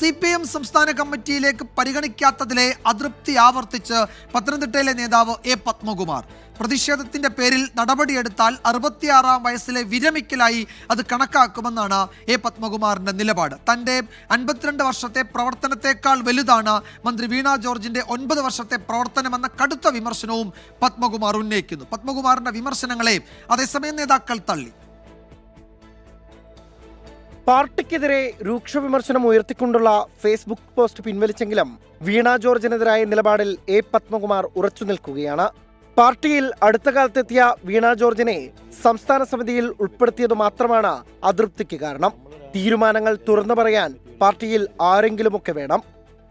C P M സംസ്ഥാന കമ്മിറ്റിയിലേക്ക് പരിഗണിക്കാത്തതിലെ അതൃപ്തി ആവർത്തിച്ച് പത്തനംതിട്ടയിലെ നേതാവ് എ പത്മകുമാർ. പ്രതിഷേധത്തിന്റെ പേരിൽ നടപടിയെടുത്താൽ അറുപത്തിയാറാം വയസ്സിലെ വിരമിക്കലായി അത് കണക്കാക്കുമെന്നാണ് എ പത്മകുമാറിന്റെ നിലപാട്. തന്റെ അൻപത്തിരണ്ട് വർഷത്തെ പ്രവർത്തനത്തെക്കാൾ വലുതാണ് മന്ത്രി വീണ ജോർജിന്റെ ഒൻപത് വർഷത്തെ പ്രവർത്തനമെന്ന കടുത്ത വിമർശനവും പത്മകുമാർ ഉന്നയിക്കുന്നു. പത്മകുമാറിന്റെ വിമർശനങ്ങളെ അതേസമയം നേതാക്കൾ തള്ളി. പാർട്ടിക്കെതിരെ രൂക്ഷ വിമർശനം ഉയർത്തിക്കൊണ്ടുള്ള ഫേസ്ബുക്ക് പോസ്റ്റ് പിൻവലിച്ചെങ്കിലും വീണ ജോർജിനെതിരായ നിലപാടിൽ എ പത്മകുമാർ ഉറച്ചു നിൽക്കുകയാണ്. പാർട്ടിയിൽ അടുത്ത കാലത്തെത്തിയ വീണ ജോർജിനെ സംസ്ഥാന സമിതിയിൽ ഉൾപ്പെടുത്തിയത് മാത്രമാണ് അതൃപ്തിക്ക് കാരണം. തീരുമാനങ്ങൾ തുറന്നു പറയാൻ പാർട്ടിയിൽ ആരെങ്കിലുമൊക്കെ വേണം.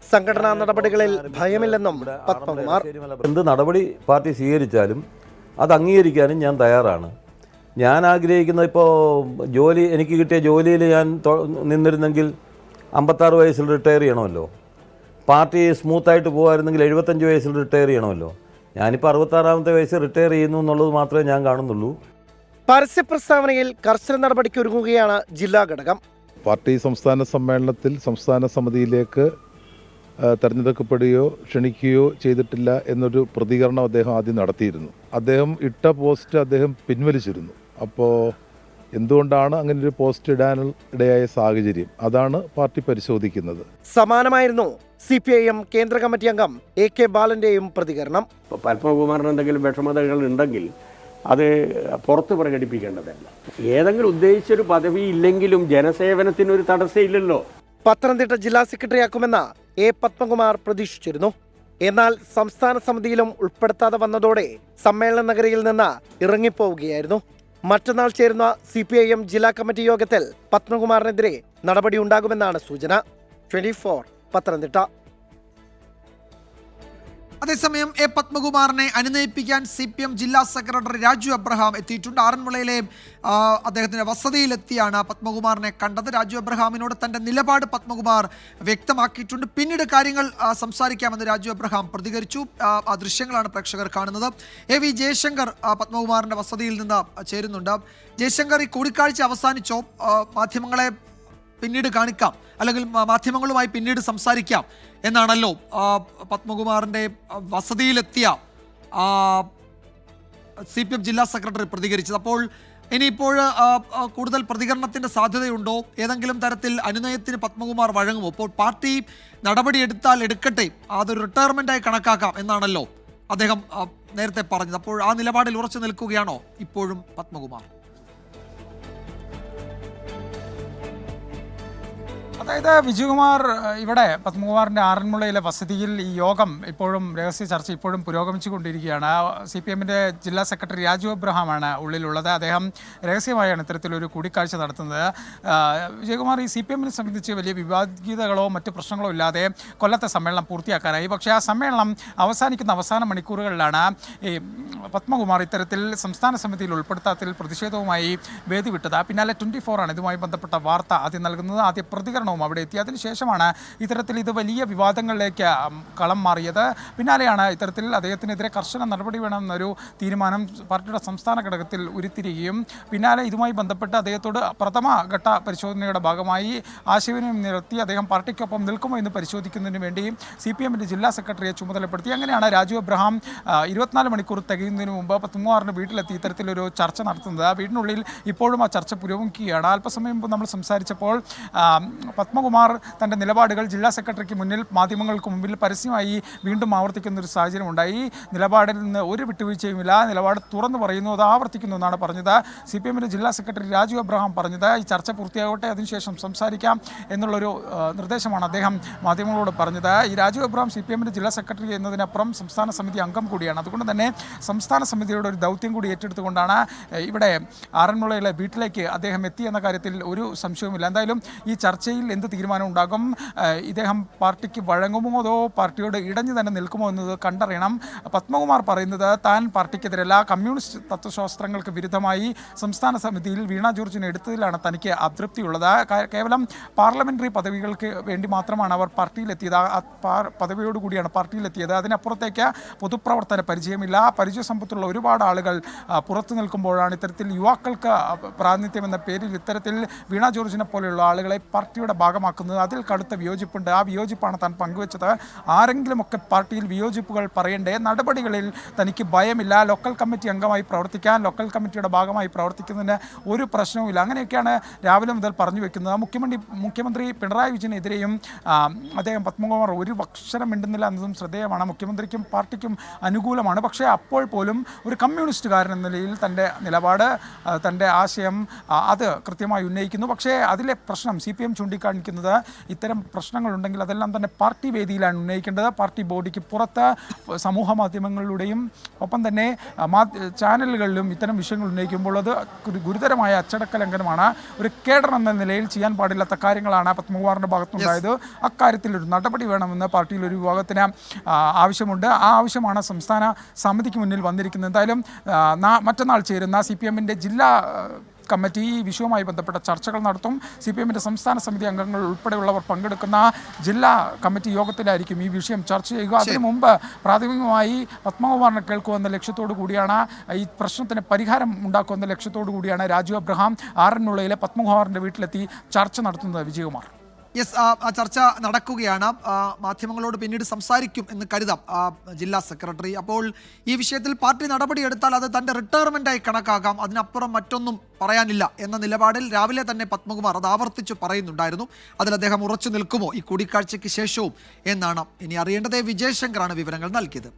സംഘടനാ നടപടികളിൽ ഭയമില്ലെന്നും പത്മകുമാർ. എന്ത് നടപടി പാർട്ടി സ്വീകരിച്ചാലും അത് അംഗീകരിക്കാനും ഞാൻ തയ്യാറാണ്. ഞാൻ ആഗ്രഹിക്കുന്നത് ഇപ്പോൾ ജോലി എനിക്ക് കിട്ടിയ ജോലിയിൽ ഞാൻ നിന്നിരുന്നെങ്കിൽ അമ്പത്താറ് വയസ്സിൽ റിട്ടയർ ചെയ്യണമല്ലോ. പാർട്ടി സ്മൂത്തായിട്ട് പോകുമായിരുന്നെങ്കിൽ എഴുപത്തഞ്ച് വയസ്സിൽ റിട്ടയർ ചെയ്യണമല്ലോ. ഞാനിപ്പോൾ അറുപത്താറാമത്തെ വയസ്സിൽ റിട്ടയർ ചെയ്യുന്നു എന്നുള്ളത് മാത്രമേ ഞാൻ കാണുന്നുള്ളൂ. പരസ്യ പ്രസ്താവനയിൽ കർശന നടപടിക്ക് ഒരുങ്ങുകയാണ് ജില്ലാ ഘടകം. പാർട്ടി സംസ്ഥാന സമ്മേളനത്തിൽ സംസ്ഥാന സമിതിയിലേക്ക് തെരഞ്ഞെടുക്കപ്പെടുകയോ ക്ഷണിക്കുകയോ ചെയ്തിട്ടില്ല എന്നൊരു പ്രതികരണം അദ്ദേഹം ആദ്യം നടത്തിയിരുന്നു. അദ്ദേഹം ഇട്ട പോസ്റ്റ് അദ്ദേഹം പിൻവലിച്ചിരുന്നു. അപ്പോൾ എന്തുകൊണ്ടാണ് അങ്ങനെ ഒരു പോസ്റ്റ് ഇടാൻ ഇടയായ സാഹചര്യം? അതാണ് പാർട്ടി പരിശോധിക്കുന്നത്. സമാനമായിരുന്നു സി പി ഐ എം കേന്ദ്ര കമ്മിറ്റി അംഗം എ കെ ബാലന്റെയും പ്രതികരണം. ഇപ്പോൾ പത്മകുമാറിന് എന്തെങ്കിലും വിഷമതകൾ ഉണ്ടെങ്കിൽ അത് പുറത്ത് പ്രകടിപ്പിക്കേണ്ടതല്ല. ഏതെങ്കിലും ഉദ്ദേശിച്ചൊരു പദവി ഇല്ലെങ്കിലും ജനസേവനത്തിന് ഒരു തടസ്സമില്ലല്ലോ പത്തനംതിട്ട ജില്ലാ സെക്രട്ടറിയാക്കുമെന്ന എ പത്മകുമാർ പ്രതീക്ഷിച്ചിരുന്നു. എന്നാൽ സംസ്ഥാന സമിതിയിലും ഉൾപ്പെടുത്താതെ വന്നതോടെ സമ്മേളന നഗരിയിൽ നിന്ന് ഇറങ്ങിപ്പോവുകയായിരുന്നു. മറ്റന്നാൾ ചേരുന്ന സി പി ഐ എം ജില്ലാ കമ്മിറ്റി യോഗത്തിൽ പത്മകുമാറിനെതിരെ നടപടി ഉണ്ടാകുമെന്നാണ് സൂചന. Twenty four Pathanamthitta. അതേസമയം എ പത്മകുമാറിനെ അനുനയിപ്പിക്കാൻ സി പി എം ജില്ലാ സെക്രട്ടറി രാജു അബ്രഹാം എത്തിയിട്ടുണ്ട്. ആറന്മുളയിലെ അദ്ദേഹത്തിന്റെ വസതിയിലെത്തിയാണ് പത്മകുമാറിനെ കണ്ടത്. രാജു അബ്രഹാമിനോട് തന്റെ നിലപാട് പത്മകുമാർ വ്യക്തമാക്കിയിട്ടുണ്ട്. പിന്നീട് കാര്യങ്ങൾ സംസാരിക്കാമെന്ന് രാജു അബ്രഹാം പ്രതികരിച്ചു. ആ, ദൃശ്യങ്ങളാണ് പ്രേക്ഷകർ കാണുന്നത്. എ വി ജയശങ്കർ പത്മകുമാറിന്റെ വസതിയിൽ നിന്ന് ചേരുന്നുണ്ട്. ജയശങ്കർ ഈ കൂടിക്കാഴ്ച അവസാനിച്ചോ? മാധ്യമങ്ങളെ പിന്നീട് കാണിക്കാം. അല്ലെങ്കിൽ മാധ്യമങ്ങളുമായി പിന്നീട് സംസാരിക്കാം. എന്നാണല്ലോ പത്മകുമാറിന്റെ വസതിയിലെത്തിയ സി പി എം ജില്ലാ സെക്രട്ടറി പ്രതികരിച്ചത്. അപ്പോൾ ഇനിയിപ്പോൾ കൂടുതൽ പ്രതികരണത്തിന്റെ സാധ്യതയുണ്ടോ? ഏതെങ്കിലും തരത്തിൽ അനുനയത്തിന് പത്മകുമാർ വഴങ്ങുമോ? അപ്പോൾ പാർട്ടി നടപടിയെടുത്താൽ എടുക്കട്ടെ അതൊരു റിട്ടയർമെന്റായി കണക്കാക്കാം എന്നാണല്ലോ അദ്ദേഹം നേരത്തെ പറഞ്ഞത്. അപ്പോൾ ആ നിലപാടിൽ ഉറച്ചു നിൽക്കുകയാണോ ഇപ്പോഴും പത്മകുമാർ? അതായത് വിജയകുമാർ ഇവിടെ പത്മകുമാറിന്റെ ആറന്മുളയിലെ വസതിയിൽ ഈ യോഗം ഇപ്പോഴും രഹസ്യ ചർച്ച ഇപ്പോഴും പുരോഗമിച്ചുകൊണ്ടിരിക്കുകയാണ്. സി പി എമ്മിന്റെ ജില്ലാ സെക്രട്ടറി രാജു അബ്രഹാമാണ് ഉള്ളിലുള്ളത്. അദ്ദേഹം രഹസ്യമായാണ് ഇത്തരത്തിലൊരു കൂടിക്കാഴ്ച നടത്തുന്നത്. വിജയകുമാർ ഈ സി പി എമ്മിനെ സംബന്ധിച്ച് വലിയ വിവാദിതകളോ മറ്റ് പ്രശ്നങ്ങളോ ഇല്ലാതെ കൊല്ലത്തെ സമ്മേളനം പൂർത്തിയാക്കാനായി. പക്ഷേ ആ സമ്മേളനം അവസാനിക്കുന്ന അവസാന മണിക്കൂറുകളിലാണ് ഈ പത്മകുമാർ ഇത്തരത്തിൽ സംസ്ഥാന സമിതിയിൽ ഉൾപ്പെടുത്താത്തിൽ പ്രതിഷേധവുമായി വേദി വിട്ടത് പിന്നാലെ ട്വന്റി ഫോറാണ് ഇതുമായി ബന്ധപ്പെട്ട വാർത്ത ആദ്യം നൽകുന്നത്. ആദ്യ പ്രതികരണവും അവിടെ എത്തി. ശേഷമാണ് ഇത്തരത്തിൽ ഇത് വലിയ വിവാദങ്ങളിലേക്ക് കളം മാറിയത്. പിന്നാലെയാണ് ഇത്തരത്തിൽ അദ്ദേഹത്തിനെതിരെ കർശന നടപടി വേണമെന്നൊരു തീരുമാനം പാർട്ടിയുടെ സംസ്ഥാന ഘടകത്തിൽ ഉരുത്തിരിയുകയും പിന്നാലെ ഇതുമായി ബന്ധപ്പെട്ട് അദ്ദേഹത്തോട് പ്രഥമ ഘട്ട പരിശോധനയുടെ ഭാഗമായി ആശയവിനിമയം നടത്തി അദ്ദേഹം പാർട്ടിക്കൊപ്പം നിൽക്കുമോ എന്ന് പരിശോധിക്കുന്നതിന് വേണ്ടി സി പി എമ്മിന്റെ ജില്ലാ സെക്രട്ടറിയെ ചുമതലപ്പെടുത്തി. അങ്ങനെയാണ് രാജു അബ്രഹാം ഇരുപത്തിനാല് മണിക്കൂർ തികയുന്നതിന് മുമ്പ് പത്തുമൂവാറിന് വീട്ടിലെത്തി ഇത്തരത്തിലൊരു ചർച്ച നടത്തുന്നത്. ആ വീടിനുള്ളിൽ ഇപ്പോഴും ആ ചർച്ച പുരോഗമിക്കുകയാണ്. അല്പസമയം മുമ്പ് നമ്മൾ സംസാരിച്ചപ്പോൾ ആ, പത്മകുമാർ തന്റെ നിലപാടുകൾ ജില്ലാ സെക്രട്ടറിക്ക് മുന്നിൽ മാധ്യമങ്ങൾക്ക് മുമ്പിൽ പരസ്യമായി വീണ്ടും ആവർത്തിക്കുന്ന ഒരു സാഹചര്യം ഉണ്ടായി. നിലപാടിൽ നിന്ന് ഒരു വിട്ടുവീഴ്ചയുമില്ല. നിലപാട് തുറന്നു പറയുന്നു അത് ആവർത്തിക്കുന്നു എന്നാണ് പറഞ്ഞത്. സി പി എമ്മിന്റെ ജില്ലാ സെക്രട്ടറി രാജു അബ്രഹാം പറഞ്ഞത് ഈ ചർച്ച പൂർത്തിയാകട്ടെ അതിനുശേഷം സംസാരിക്കാം എന്നുള്ളൊരു ആ, നിർദ്ദേശമാണ് അദ്ദേഹം മാധ്യമങ്ങളോട് പറഞ്ഞത്. ഈ രാജു അബ്രഹാം സി പി എമ്മിന്റെ ജില്ലാ സെക്രട്ടറി എന്നതിനപ്പുറം സംസ്ഥാന സമിതി അംഗം കൂടിയാണ്. അതുകൊണ്ട് തന്നെ സംസ്ഥാന സമിതിയുടെ ഒരു ദൗത്യം കൂടി ഏറ്റെടുത്തുകൊണ്ടാണ് ഇവിടെ ആറന്മുളയിലെ വീട്ടിലേക്ക് അദ്ദേഹം എത്തി എന്ന കാര്യത്തിൽ ഒരു സംശയവുമില്ല. എന്തായാലും ഈ ചർച്ചയിൽ എന്ത് തീരുമാനം ഉണ്ടാകും? ഇദ്ദേഹം പാർട്ടിക്ക് വഴങ്ങുമോ അതോ പാർട്ടിയോട് ഇടഞ്ഞു തന്നെ നിൽക്കുമോ എന്നത് കണ്ടറിയണം. പത്മകുമാർ പറയുന്നത് താൻ പാർട്ടിക്കെതിരല്ല കമ്മ്യൂണിസ്റ്റ് തത്വശാസ്ത്രങ്ങൾക്ക് വിരുദ്ധമായി സംസ്ഥാന സമിതിയിൽ വീണ ജോർജിനെ എടുത്തതിലാണ് തനിക്ക് അതൃപ്തിയുള്ളത്. കേവലം പാർലമെന്ററി പദവികൾക്ക് വേണ്ടി മാത്രമാണ് അവർ പാർട്ടിയിലെത്തിയത്. പദവിയോടുകൂടിയാണ് പാർട്ടിയിലെത്തിയത്. അതിനപ്പുറത്തേക്ക് പൊതുപ്രവർത്തന പരിചയമില്ല. പരിചയ സമ്പത്തുള്ള ഒരുപാട് ആളുകൾ പുറത്തു നിൽക്കുമ്പോഴാണ് ഇത്തരത്തിൽ യുവാക്കൾക്ക് പ്രാതിനിധ്യം എന്ന പേരിൽ ഇത്തരത്തിൽ വീണ ജോർജിനെ പോലെയുള്ള ആളുകളെ പാർട്ടിയുടെ ഭാഗമാക്കുന്നത്. അതിൽ കടുത്ത വിയോജിപ്പുണ്ട്. ആ വിയോജിപ്പാണ് താൻ പങ്കുവച്ചത്. ആരെങ്കിലുമൊക്കെ പാർട്ടിയിൽ വിയോജിപ്പുകൾ പറയണ്ടേ? നടപടികളിൽ തനിക്ക് ഭയമില്ല. ലോക്കൽ കമ്മിറ്റി അംഗമായി പ്രവർത്തിക്കാൻ ലോക്കൽ കമ്മിറ്റിയുടെ ഭാഗമായി പ്രവർത്തിക്കുന്നതിന് ഒരു പ്രശ്നവുമില്ല. അങ്ങനെയൊക്കെയാണ് രാവിലെ മുതൽ പറഞ്ഞു വെക്കുന്നത്. മുഖ്യമന്ത്രി മുഖ്യമന്ത്രി പിണറായി വിജയനെതിരെയും അദ്ദേഹം പത്മകുമാർ ഒരു അക്ഷരം മിണ്ടുന്നില്ല എന്നതും ശ്രദ്ധേയമാണ്. മുഖ്യമന്ത്രിക്കും പാർട്ടിക്കും അനുകൂലമാണ്. പക്ഷേ അപ്പോൾ പോലും ഒരു കമ്മ്യൂണിസ്റ്റുകാരൻ എന്ന നിലയിൽ തന്റെ നിലപാട് തന്റെ ആശയം അത് കൃത്യമായി ഉന്നയിക്കുന്നു. പക്ഷേ അതിലെ പ്രശ്നം സി പി എം ചൂണ്ടിക്കാണിക്കുന്നത് ഇത്തരം പ്രശ്നങ്ങളുണ്ടെങ്കിൽ അതെല്ലാം തന്നെ പാർട്ടി വേദിയിലാണ് ഉന്നയിക്കേണ്ടത്. പാർട്ടി ബോഡിക്ക് പുറത്ത് സമൂഹ മാധ്യമങ്ങളിലൂടെയും ഒപ്പം തന്നെ ചാനലുകളിലും ഇത്തരം വിഷയങ്ങൾ ഉന്നയിക്കുമ്പോൾ അത് ഗുരുതരമായ അച്ചടക്ക ലംഘനമാണ്. ഒരു കേഡർ എന്ന നിലയിൽ ചെയ്യാൻ പാടില്ലാത്ത കാര്യങ്ങളാണ് പത്മകുമാറിന്റെ ഭാഗത്തുണ്ടായത്. അക്കാര്യത്തിൽ ഒരു നടപടി വേണമെന്ന് പാർട്ടിയിൽ ഒരു വിഭാഗത്തിന് ആവശ്യമുണ്ട്. ആ ആവശ്യമാണ് സംസ്ഥാന സമിതിക്ക് മുന്നിൽ വന്നിരിക്കുന്നത്. എന്തായാലും മറ്റന്നാൾ ചേരുന്ന സി പി എമ്മിന്റെ ജില്ലാ കമ്മിറ്റി ഈ വിഷയവുമായി ബന്ധപ്പെട്ട ചർച്ചകൾ നടത്തും. സി പി എമ്മിന്റെ സംസ്ഥാന സമിതി അംഗങ്ങൾ ഉൾപ്പെടെയുള്ളവർ പങ്കെടുക്കുന്ന ജില്ലാ കമ്മിറ്റി യോഗത്തിലായിരിക്കും ഈ വിഷയം ചർച്ച ചെയ്യുക. അതിനു മുമ്പ് പ്രാഥമികമായി പത്മകുമാറിനെ കേൾക്കുമെന്ന ലക്ഷ്യത്തോടു കൂടിയാണ് ഈ പ്രശ്നത്തിന് പരിഹാരം ഉണ്ടാക്കുമെന്ന ലക്ഷ്യത്തോടു കൂടിയാണ് രാജു അബ്രഹാം ആറന്മുളയിലെ പത്മകുമാറിന്റെ വീട്ടിലെത്തി ചർച്ച നടത്തുന്നത് വിജയകുമാർ. യെസ് ആ ചർച്ച നടക്കുകയാണ്. മാധ്യമങ്ങളോട് പിന്നീട് സംസാരിക്കും എന്ന് കരുതാം ജില്ലാ സെക്രട്ടറി. അപ്പോൾ ഈ വിഷയത്തിൽ പാർട്ടി നടപടിയെടുത്താൽ അത് തന്റെ റിട്ടയർമെന്റായി കണക്കാക്കാം. അതിനപ്പുറം മറ്റൊന്നും പറയാനില്ല എന്ന നിലപാടിൽ രാവിലെ തന്നെ പത്മകുമാർ അത് ആവർത്തിച്ചു പറയുന്നുണ്ടായിരുന്നു. അതിൽ അദ്ദേഹം ഉറച്ചു നിൽക്കുമോ? ഈ കൂടിക്കാഴ്ചയ്ക്ക് ശേഷവും എന്നാണ് ഇനി അറിയേണ്ടത്. വിജയശങ്കറാണ് വിവരങ്ങൾ നൽകിയത്.